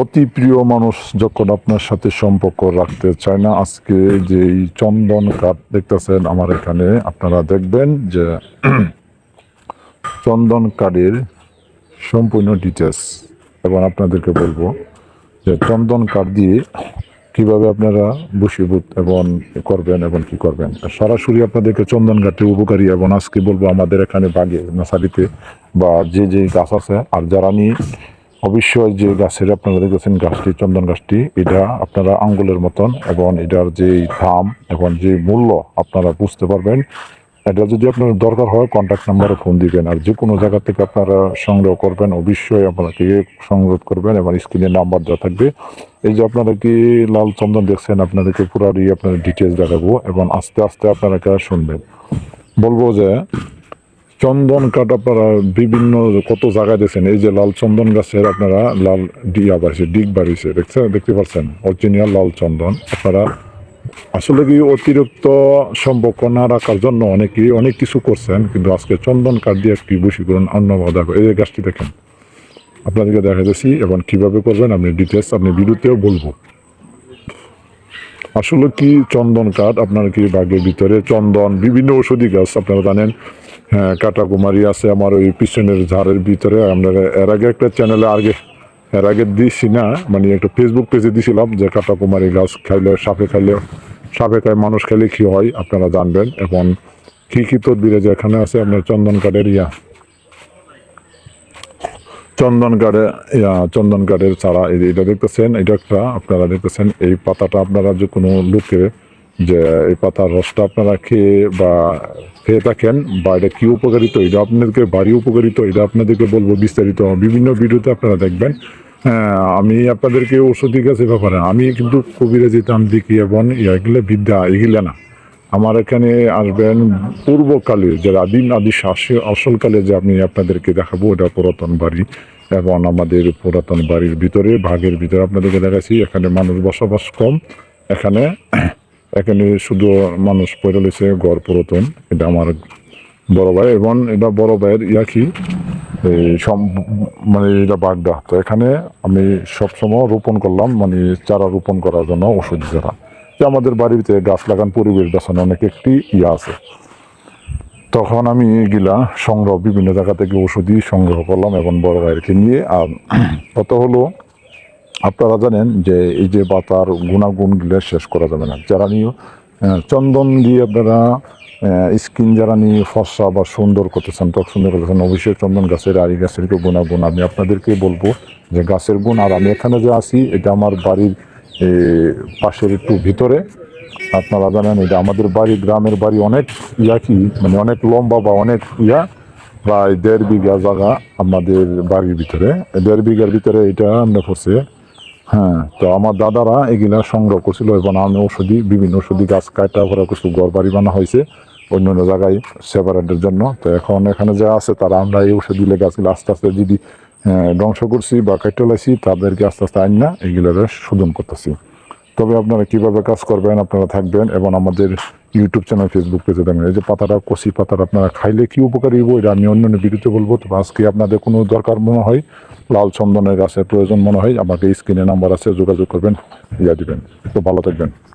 অতি প্রিয় মানুষ যখন আপনার সাথে সম্পর্ক রাখতে চায় না, আজকে যে চন্দন কাঠ দেখতেছেন আমার এখানে, আপনারা দেখবেন যে চন্দন কাঠের সম্পূর্ণ ডিটেলস এবং আপনাদেরকে বলব যে চন্দন কাঠ দিয়ে কীভাবে আপনারা বসীভূত এবং করবেন এবং কি করবেন। সরাসরি আপনাদেরকে চন্দন কাঠের উপকারী এবং আজকে বলব আমাদের এখানে বাগে নার্সারিতে বা যে যে গাছ আছে, আর যারা নিয়ে অবশ্যই যে গাছের আপনারা দেখেছেন গাছটি, চন্দন গাছটি, এটা আপনারা আঙ্গুলের মতন এবং এটার যে দাম এবং যে মূল্য আপনারা বুঝতে পারবেন। এটা যদি আপনার দরকার হয় কন্ট্যাক্ট নাম্বারে ফোন দিবেন আর যে কোনো জায়গা থেকে আপনারা সংগ্রহ করবেন, অবশ্যই আপনাকে সংগ্রহ করবেন এবং স্ক্রিনে নাম্বার দেওয়া থাকবে। এই যে আপনারা কি লাল চন্দন দেখছেন, আপনাদেরকে পুরারি আপনার ডিটেলস দেখাবো এবং আস্তে আস্তে আপনারা শুনবেন। বলব যে চন্দন কাঠ আপনারা বিভিন্ন কত জায়গায় দেখছেন? এই যে লাল চন্দন গাছের আপনারা লাল ডিয়া বাড়িছে, ডিগ বাড়িছে দেখছেন দেখতে পাচ্ছেন? অরিজিনাল লাল চন্দন। আপনারা আসলে কি অতিরিক্ত সম্পর্ক না রাখার জন্য অনেকেই অনেক কিছু করছেন, কিন্তু আজকে চন্দন কাঠ দিয়ে একটি বসি করুন অন্যভাবে দেখো এই গাছটি দেখেন। আপনাদেরকে দেখা যাচ্ছি এবং কীভাবে করবেন আমি ডিটেলস আপনি ভিডিওতেও বলব। আসলে কি চন্দন কাঠ? আপনার কি বাগের ভিতরে চন্দন, বিভিন্ন ঔষধি গাছ, আপনারা জানেন কাটাকুমারি আছে আমার ওই পিছনের ঝাড়ের ভিতরে। আমরা এর আগে একটা চ্যানেলে আগে এর আগে দিছি না মানে একটা ফেসবুক পেজে দিছিলাম যে কাটাকুমারি গাছ খাইলে সাপে খাইলে সাপে খায়, মানুষ খাইলে কী হয় আপনারা জানবেন। এবং কি কি তদবিরে যেখানে আছে আপনার চন্দন কাঠের ইয়া। চন্দন কাঠে ইয়া চন্দন কাঠের চারা এটা দেখতেছেন, এটা একটা আপনারা দেখতেছেন, এই পাতাটা আপনারা যে কোনো লোকে যে এই পাতার রসটা আপনারা খেয়ে বা খেয়ে থাকেন বা এটা কী উপকারিত, এটা আপনাদেরকে, বাড়ি উপকারিত, এটা আপনাদেরকে বলব বিস্তারিত। বিভিন্ন ভিডিওতে আপনারা দেখবেন। হ্যাঁ আমি আপনাদেরকে ওষুধি গাছের ব্যাপারে আমি কিন্তু কবিরা যেতাম দেখি এবং এগুলো বিদ্যা, এগুলো না। আমার এখানে আসবেন পূর্বকালে, যে আদিম আদি আসলকালে যে আমি আপনাদেরকে দেখাবো, ওটা পুরাতন বাড়ি এবং আমাদের পুরাতন বাড়ির ভিতরে, ভাগের ভিতরে আপনাদেরকে দেখাচ্ছি। এখানে মানুষ বসবাস কম। এখানে এখানে শুধু মানুষ পড়ে রয়েছে গড় পুরাতন, এটা আমার বড় ভাই, এবং এটা বড় ভাইয়ের ইয়া কি? মানে এটা বাগদা। তো এখানে আমি সবসময় রোপণ করলাম মানে চারা রোপণ করার জন্য ওষুধ চারা যে আমাদের বাড়িতে গাছ লাগান পরিবেশ বাঁচানো অনেক একটি ইয়া আছে। তখন আমি গিলা সংগ্রহ, বিভিন্ন জায়গা থেকে ওষুধই সংগ্রহ করলাম এবং বড় ভাইয়েরকে নিয়ে, আর কত হলো আপনারা জানেন যে এই যে বাতার গুণাগুণগুলো শেষ করা যাবে না। যারা নিয়ে চন্দন দিয়ে আপনারা স্কিন যারা নিয়ে ফসা বা সুন্দর করতেছেন, ত্বক সুন্দর করতেছেন, অবশ্যই চন্দন গাছের আরি গাছের গুণাগুণ। আমি আপনাদেরকে বলব যে গাছের গুণ, আর আমি এখানে যে আছি, এটা আমার বাড়ির পাশের একটু ভিতরে। আপনারা জানেন এটা আমাদের বাড়ি, গ্রামের বাড়ি অনেক ইয়া কি মানে অনেক লম্বা বা অনেক ইয়া, প্রায় দেড় বিঘা জায়গা আমাদের বাড়ির ভিতরে। দেড় বিঘার ভিতরে এটা আমরা পড়ছে হ্যাঁ তো আমার দাদারা এগুলা সংগ্রহ করছিল এবং আমি ওষুধি বিভিন্ন ওষুধি গাছ কাটা করা কিছু ঘর বাড়ি বানা হয়েছে অন্য অন্য জায়গায় সেপারেটের জন্য। তো এখন এখানে যা আছে তারা আমরা এই ওষুধ দিলে গাছগুলো আস্তে আস্তে যদি ধ্বংস করছি বা কেটে তাদেরকে আস্তে আস্তে আইন না এইগুলোর শোধন করতেছি। তবে আপনারা কীভাবে কাজ করবেন, আপনারা থাকবেন এবং আমাদের ইউটিউব চ্যানেল ফেসবুক পেজে দেখবেন। এই যে পাতাটা কষি পাতাটা আপনারা খাইলে কি উপকারী হব এটা আমি অন্য অন্য ভিডিওতে বলব। তো আজকে আপনাদের কোনো দরকার মনে হয় লাল চন্দনের গাছের প্রয়োজন মনে হয়, আমাকে স্ক্রিনে নাম্বার আছে, যোগাযোগ করবেন, ইয়া দিবেন। তো ভালো থাকবেন।